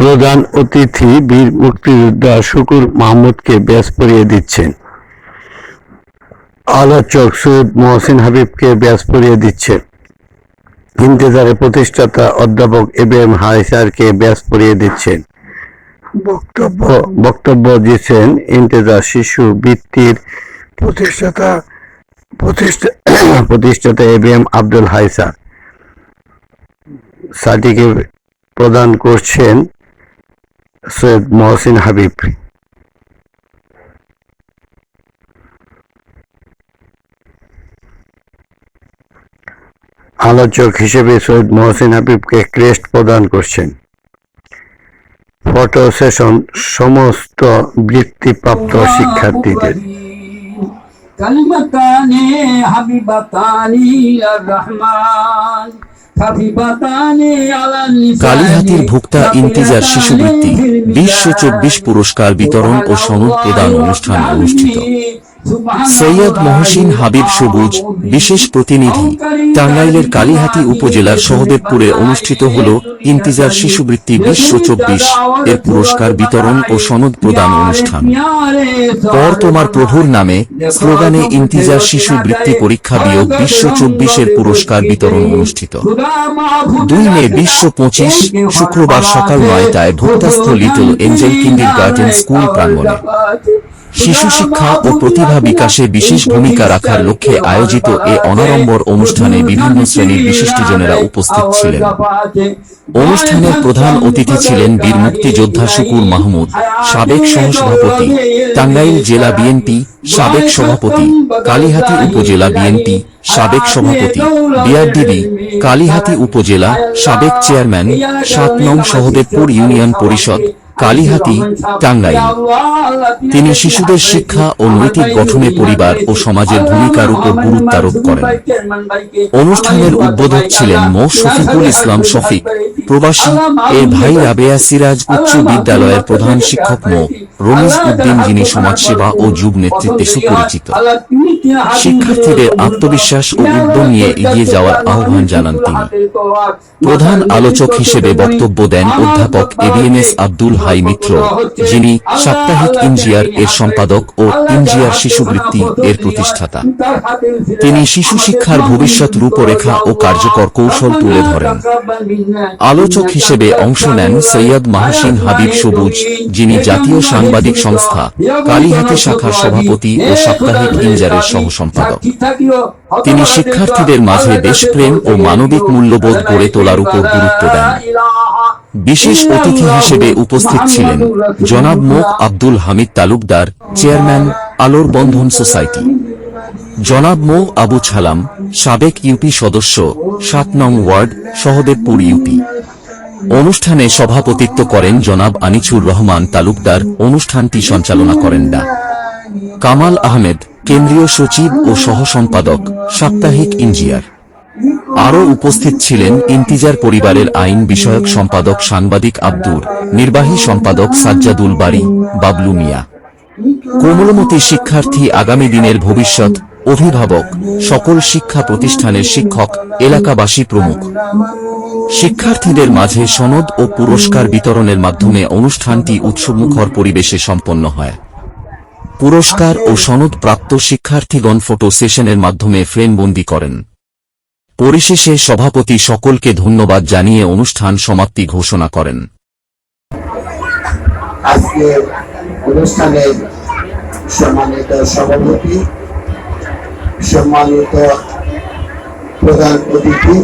প্রধান অতিথি বীর মুক্তিযোদ্ধা শুকুর মাহমুদকে ব্যাস পরিয়ে দিচ্ছেন। আলোচক সৈয়দ মহসিন হাবিবকে ব্যাস পরিয়ে দিচ্ছেন। ইন্তেজারের প্রতিষ্ঠাতা অধ্যাপক এ বি এম হাইসারকে ব্যাস পরিয়ে দিচ্ছেন। বক্তব্য বক্তব্য দিচ্ছেন ইন্তেজার শিশু বৃত্তির প্রতিষ্ঠাতা, প্রতিষ্ঠা, প্রতিষ্ঠাতা A B M Abdul Haisar certificate প্রদান করছেন সৈয়দ মহসিন হাবিব আলোচক হিসেবে সৈয়দ মহসিন হাবিবকে ক্রেস্ট প্রদান করছেন। ফটো সেশন সমস্ত বৃত্তিপ্রাপ্ত শিক্ষার্থীদের। কালিমাতানে হাবিবাতানি আর রহমান। কালীহাতির ভুক্তা ইন্তিজার শিশুবৃত্তি বিশ্ব চব্বিশ পুরস্কার বিতরণ ও সনদ প্রদান অনুষ্ঠান অনুষ্ঠিত। সৈয়দ মহসিন হাবিব সবুজ, বিশেষ প্রতিনিধি, টাঙ্গাইলের কালীহাতি উপজেলার সহদেবপুরে অনুষ্ঠিত হল ইন্তিজার শিশুবৃত্তি বিশ্ব চব্বিশ এর পুরস্কার বিতরণ ও সনদ প্রদান অনুষ্ঠান। পর তোমার প্রভুর নামে স্লোগানে ইন্তিজার শিশু বৃত্তি পরীক্ষা বিয়োগ বিশ্ব চব্বিশের পুরস্কার বিতরণ অনুষ্ঠিত। দুই মে বিশ্ব পঁচিশ, শুক্রবার সকাল নয়টায় ভুক্তাস্থ little angel kindergarten school প্রাঙ্গণে। শিশু শিক্ষা ও প্রতিভা বিকাশে বিশেষ ভূমিকা রাখার লক্ষ্যে আয়োজিত এ অনাড়ম্বর অনুষ্ঠানে বিভিন্ন শ্রেণির বিশিষ্টজনেরা উপস্থিত ছিলেন। অনুষ্ঠানের প্রধান অতিথি ছিলেন বীর মুক্তিযোদ্ধা শুকুর মাহমুদ, সাবেক সহসভাপতি টাঙ্গাইল জেলা বিএনপি, সাবেক সভাপতি কালীহাতি উপজেলা বিএনপি, সাবেক সভাপতি বিআরডিবি, কালীহাতি উপজেলা, সাবেক চেয়ারম্যান, সাত নং সহদেবপুর ইউনিয়ন পরিষদ কালীহাতি, টাঙ্গাইল। তিনি শিশুদের শিক্ষা ও নৈতিক গঠনে পরিবার ও সমাজের ভূমিকার উপর গুরুত্ব আরোপ করেন। অনুষ্ঠানের উদ্বোধক ছিলেন মো. শফিকুল ইসলাম শফিক। প্রবাসী এর ভাই রাবেয়া সিরাজ উচ্চ বিদ্যালয়ের প্রধান শিক্ষক মো. রমিজ উদ্দিন, যিনি সমাজসেবা ও যুগ নেতৃত্বে সুপরিচিত। শিক্ষার্থীদের আত্মবিশ্বাস ও উদ্যম নিয়ে এগিয়ে যাওয়ার আহ্বান জানান তিনি। প্রধান আলোচক হিসেবে বক্তব্য দেন অধ্যাপক এবিএমএস আব্দুল হাই মিত্র, যিনি সাপ্তাহিক ইঞ্জিয়ার এর সম্পাদক ও ইঞ্জিয়ার শিশুবৃত্তি এর প্রতিষ্ঠাতা। তিনি শিশু শিক্ষার ভবিষ্যৎ রূপরেখা ও কার্যকর কৌশল তুলে ধরেন। আলোচক হিসেবে অংশ নেন সৈয়দ মাহসিন হাবিব সবুজ, যিনি জাতীয় সাংবাদিক সংস্থা কালীহাতি শাখার সভাপতি ও সাপ্তাহিক ইঞ্জারের সহ সম্পাদক তিনি শিক্ষার্থীদের মাঝে দেশপ্রেম ও মানবিক মূল্যবোধ গড়ে তোলার উপর গুরুত্ব দেন। বিশেষ অতিথি হিসেবে উপস্থিত ছিলেন জনাব মোক আব্দুল হামিদ তালুকদার চেয়ারম্যান আলোর বন্ধন সোসাইটি। জনাব মো আবু ছালাম সাবেক ইউপি সদস্য সাত নং ওয়ার্ড সহদেবপুর ইউপি। অনুষ্ঠানে সভাপতিত্ব করেন জনাব আনিছুর রহমান তালুকদার অনুষ্ঠানটি সঞ্চালনা করেন ডা। কামাল আহমেদ কেন্দ্রীয় সচিব ও সহসম্পাদক সাপ্তাহিক ইঞ্জিয়ার আরও উপস্থিত ছিলেন ইন্তিজার পরিবারের আইন বিষয়ক সম্পাদক সাংবাদিক আব্দুর, নির্বাহী সম্পাদক সাজ্জাদুল বাড়ি বাবলু মিয়া। কোমলমতি শিক্ষার্থী আগামী দিনের ভবিষ্যৎ, অভিভাবক, সকল শিক্ষা প্রতিষ্ঠানের শিক্ষক, এলাকাবাসী প্রমুখ। শিক্ষার্থীদের মাঝে সনদ ও পুরস্কার বিতরণের মাধ্যমে অনুষ্ঠানটি উৎসবমুখর পরিবেশে সম্পন্ন হয়। পুরস্কার ও সনদ প্রাপ্ত শিক্ষার্থীগণ ফটো সেশনের মাধ্যমে ফ্রেমবন্দি করেন। পরিশেষে সভাপতি সকলকে ধন্যবাদ জানিয়ে অনুষ্ঠান সমাপ্তি ঘোষণা করেন। আজকে অনুষ্ঠানের সম্মানিত সভাপতি, সম্মানিত প্রধান অতিথি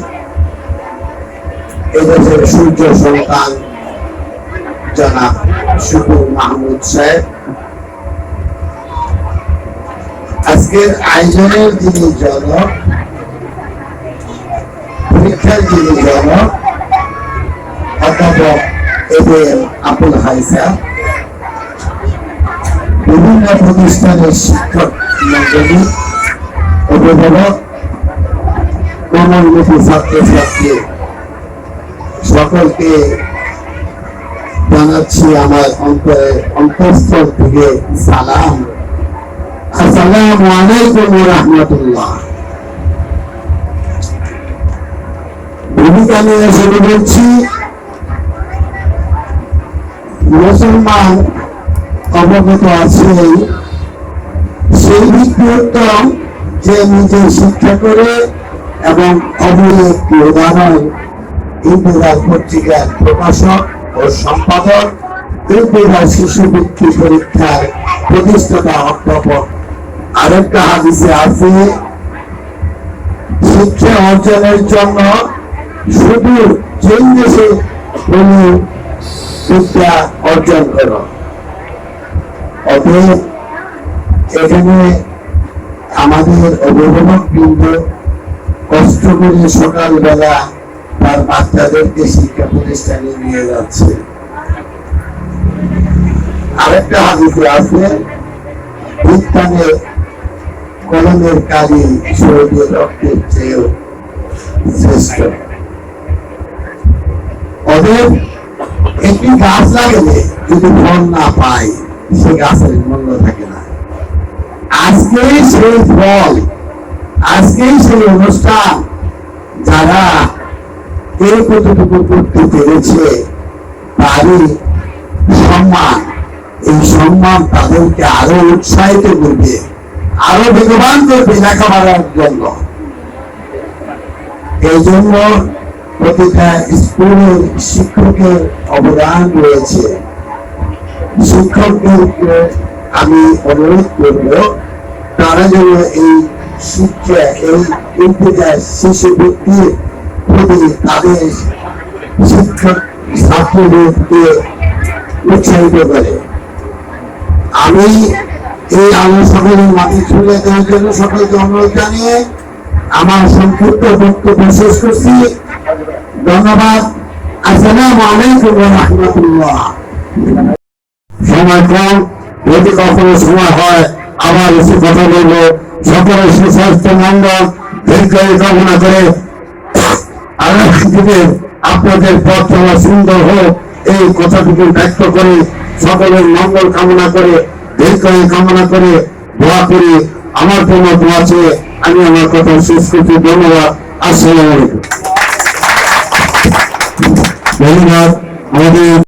সূর্য সন্তান জনাব শুকুর মাহমুদ সাহেব। আজকের আয়োজনের যিনি জনক যিনি অধ্যাপক এদের আবুল হাইসা বিভিন্ন প্রতিষ্ঠানের শিক্ষক মন্ডলী অভিভাবক ছাত্রছাত্রী সকলকে জানাচ্ছি আমার অন্তরে অন্তঃস্থল থেকে সালাম আসসালামু আলাইকুম রহমতুল্লাহ ভূমিকা নিয়ে শুরু করছি মুসলমান অবগত আছে, সেই উত্তম যে নিজে শিক্ষা করে এবং অবৈধ উদাহরণ পত্রিকার প্রকাশক ও সম্পাদক শিশু বৃত্তি পরীক্ষার প্রতিষ্ঠাতা অধ্যাপক আরেকটা হাদিসে আছে, শিক্ষা অর্জনের জন্য শুধু যে দেশে কোন অর্জন করো। অতএব এখানে আমাদের অভিভাবক বৃন্দ কষ্ট করে সকালবেলা তার বাচ্চাদেরকে শিক্ষা প্রতিষ্ঠানে নিয়ে যাচ্ছে। আরেকটা হাদিসে আছে বিজ্ঞানে কলমের কালি শরীরের রক্তের চেয়েও শ্রেষ্ঠ। অতএব একটি গাছ লাগালে যদি ফল না পায় সে গাছের মূল্য থাকে না। আজকেই সেই ফল, আজকেই সেই অনুষ্ঠান যারা এই কতটুকু করতে পেরেছে, তারই সম্মান, এই সম্মান তাদেরকে আরও উৎসাহিত করবে, আরও বেগবান করবে লেখাপড়ার জন্য। এই জন্য প্রতিটা স্কুলের শিক্ষকের অবদান রয়েছে। শিক্ষকদেরকে আমি অনুরোধ করব, তারা যেন এই শিক্ষা শিশু ব্যক্তির প্রতি তাদের শিক্ষক ছাত্রদেরকে উৎসাহিত করে। আমি এই সকলের মাটি ছুড়ে দেওয়ার জন্য সকলকে অনুরোধ জানিয়ে আমার সংক্ষিপ্ত বক্তব্য শেষ করছি। ধন্যবাদ। আসসালামু আলাইকুম সময় কম যদি কখনো সময় হয়, আবার এসে কথা সুস্বাস্থ্য কামনা করে আপনাদের পথ চলা সুন্দর হোক। এই কথাটুকু ব্যক্ত করে সকলের মঙ্গল কামনা করে, দীর্ঘায়ু কামনা করে দোয়া করি। আমার জন্য দোয়া আমি আমার কথা শেষ করছি। ধন্যবাদ। আসসালামু আলাইকুম। আমাদের